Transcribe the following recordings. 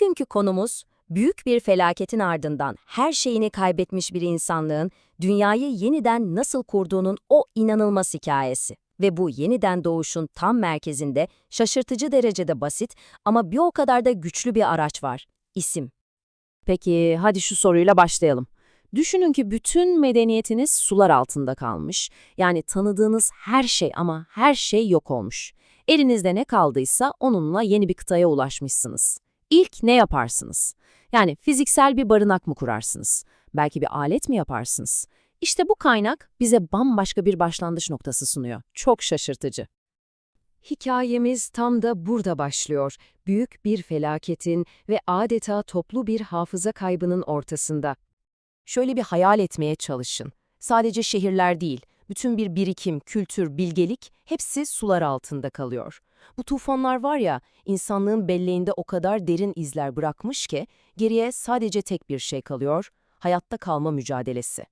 Bugünkü konumuz, büyük bir felaketin ardından her şeyini kaybetmiş bir insanlığın dünyayı yeniden nasıl kurduğunun o inanılmaz hikayesi. Ve bu yeniden doğuşun tam merkezinde şaşırtıcı derecede basit ama bir o kadar da güçlü bir araç var. İsim. Peki hadi şu soruyla başlayalım. Düşünün ki bütün medeniyetiniz sular altında kalmış. Yani tanıdığınız her şey ama her şey yok olmuş. Elinizde ne kaldıysa onunla yeni bir kıtaya ulaşmışsınız. İlk ne yaparsınız? Yani fiziksel bir barınak mı kurarsınız? Belki bir alet mi yaparsınız? İşte bu kaynak bize bambaşka bir başlangıç noktası sunuyor. Çok şaşırtıcı. Hikayemiz tam da burada başlıyor. Büyük bir felaketin ve adeta toplu bir hafıza kaybının ortasında. Şöyle bir hayal etmeye çalışın. Sadece şehirler değil, bütün bir birikim, kültür, bilgelik hepsi sular altında kalıyor. Bu tufanlar var ya, insanlığın belleğinde o kadar derin izler bırakmış ki geriye sadece tek bir şey kalıyor, hayatta kalma mücadelesi.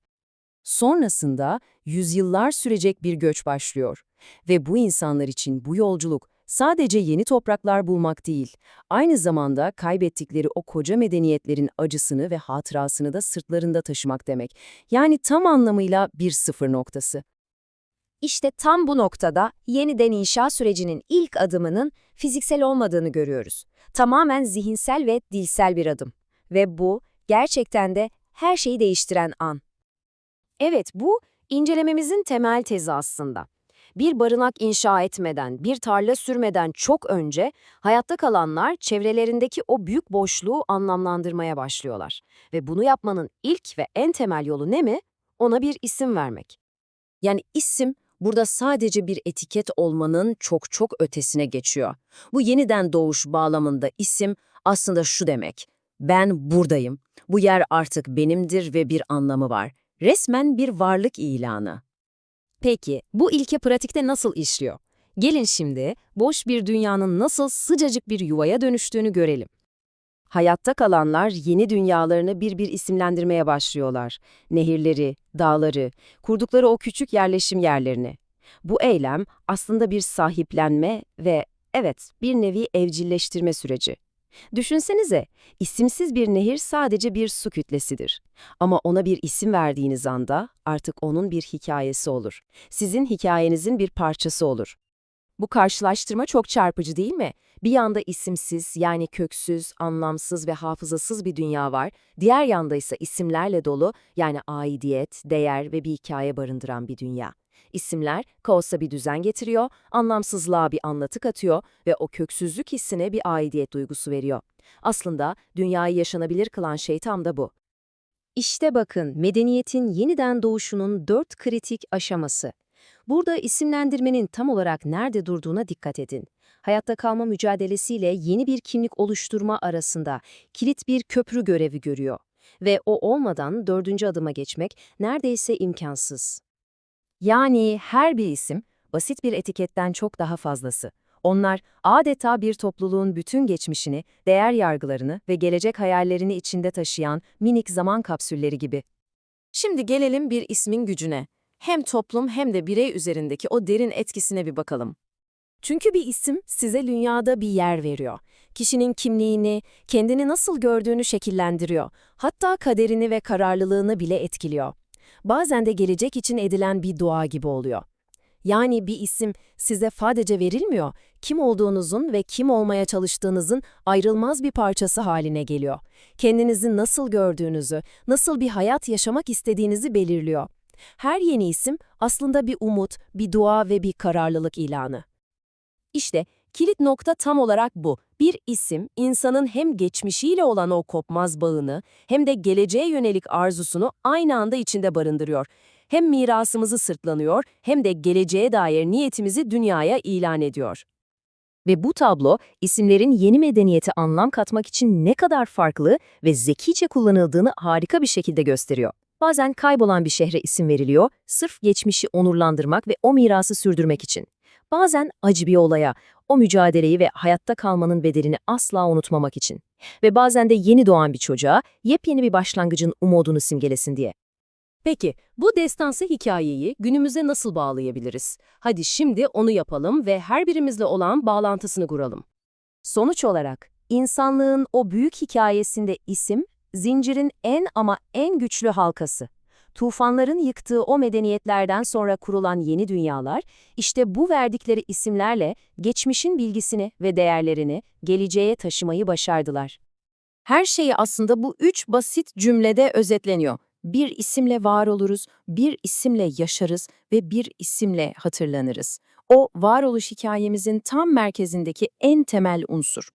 Sonrasında yüzyıllar sürecek bir göç başlıyor ve bu insanlar için bu yolculuk sadece yeni topraklar bulmak değil, aynı zamanda kaybettikleri o koca medeniyetlerin acısını ve hatırasını da sırtlarında taşımak demek. Yani tam anlamıyla bir sıfır noktası. İşte tam bu noktada yeniden inşa sürecinin ilk adımının fiziksel olmadığını görüyoruz. Tamamen zihinsel ve dilsel bir adım. Ve bu gerçekten de her şeyi değiştiren an. Evet, bu incelememizin temel tezi aslında. Bir barınak inşa etmeden, bir tarla sürmeden çok önce hayatta kalanlar çevrelerindeki o büyük boşluğu anlamlandırmaya başlıyorlar. Ve bunu yapmanın ilk ve en temel yolu ne mi? Ona bir isim vermek. Yani isim burada sadece bir etiket olmanın çok çok ötesine geçiyor. Bu yeniden doğuş bağlamında isim aslında şu demek. Ben buradayım. Bu yer artık benimdir ve bir anlamı var. Resmen bir varlık ilanı. Peki, bu ilke pratikte nasıl işliyor? Gelin şimdi boş bir dünyanın nasıl sıcacık bir yuvaya dönüştüğünü görelim. Hayatta kalanlar yeni dünyalarını bir bir isimlendirmeye başlıyorlar. Nehirleri, dağları, kurdukları o küçük yerleşim yerlerini. Bu eylem aslında bir sahiplenme ve evet bir nevi evcilleştirme süreci. Düşünsenize, isimsiz bir nehir sadece bir su kütlesidir. Ama ona bir isim verdiğiniz anda artık onun bir hikayesi olur. Sizin hikayenizin bir parçası olur. Bu karşılaştırma çok çarpıcı değil mi? Bir yanda isimsiz yani köksüz, anlamsız ve hafızasız bir dünya var. Diğer yanda ise isimlerle dolu yani aidiyet, değer ve bir hikaye barındıran bir dünya. İsimler kaosa bir düzen getiriyor, anlamsızlığa bir anlatı katıyor ve o köksüzlük hissine bir aidiyet duygusu veriyor. Aslında dünyayı yaşanabilir kılan şey tam da bu. İşte bakın medeniyetin yeniden doğuşunun dört kritik aşaması. Burada isimlendirmenin tam olarak nerede durduğuna dikkat edin. Hayatta kalma mücadelesiyle yeni bir kimlik oluşturma arasında kilit bir köprü görevi görüyor. Ve o olmadan dördüncü adıma geçmek neredeyse imkansız. Yani her bir isim, basit bir etiketten çok daha fazlası. Onlar adeta bir topluluğun bütün geçmişini, değer yargılarını ve gelecek hayallerini içinde taşıyan minik zaman kapsülleri gibi. Şimdi gelelim bir ismin gücüne. Hem toplum hem de birey üzerindeki o derin etkisine bir bakalım. Çünkü bir isim size dünyada bir yer veriyor. Kişinin kimliğini, kendini nasıl gördüğünü şekillendiriyor. Hatta kaderini ve kararlılığını bile etkiliyor bazen de gelecek için edilen bir dua gibi oluyor. Yani bir isim size sadece verilmiyor, kim olduğunuzun ve kim olmaya çalıştığınızın ayrılmaz bir parçası haline geliyor. Kendinizi nasıl gördüğünüzü, nasıl bir hayat yaşamak istediğinizi belirliyor. Her yeni isim aslında bir umut, bir dua ve bir kararlılık ilanı. İşte kilit nokta tam olarak bu. Bir isim, insanın hem geçmişiyle olan o kopmaz bağını hem de geleceğe yönelik arzusunu aynı anda içinde barındırıyor. Hem mirasımızı sırtlanıyor hem de geleceğe dair niyetimizi dünyaya ilan ediyor. Ve bu tablo, isimlerin yeni medeniyete anlam katmak için ne kadar farklı ve zekice kullanıldığını harika bir şekilde gösteriyor. Bazen kaybolan bir şehre isim veriliyor, sırf geçmişi onurlandırmak ve o mirası sürdürmek için. Bazen acı bir olaya, o mücadeleyi ve hayatta kalmanın bedelini asla unutmamak için. Ve bazen de yeni doğan bir çocuğa yepyeni bir başlangıcın umudunu simgelesin diye. Peki, bu destansı hikayeyi günümüze nasıl bağlayabiliriz? Hadi şimdi onu yapalım ve her birimizle olan bağlantısını kuralım. Sonuç olarak, İnsanlığın o büyük hikayesinde isim, zincirin en ama en güçlü halkası. Tufanların yıktığı o medeniyetlerden sonra kurulan yeni dünyalar, işte bu verdikleri isimlerle geçmişin bilgisini ve değerlerini geleceğe taşımayı başardılar. Her şeyi aslında bu üç basit cümlede özetleniyor. Bir isimle var oluruz, bir isimle yaşarız ve bir isimle hatırlanırız. O varoluş hikayemizin tam merkezindeki en temel unsur.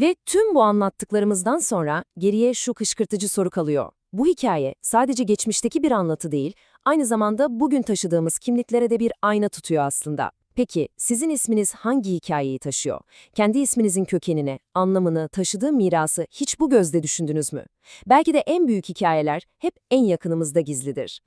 Ve tüm bu anlattıklarımızdan sonra geriye şu kışkırtıcı soru kalıyor. Bu hikaye sadece geçmişteki bir anlatı değil, aynı zamanda bugün taşıdığımız kimliklere de bir ayna tutuyor aslında. Peki sizin isminiz hangi hikayeyi taşıyor? Kendi isminizin kökenine, anlamını, taşıdığı mirası hiç bu gözle düşündünüz mü? Belki de en büyük hikayeler hep en yakınımızda gizlidir.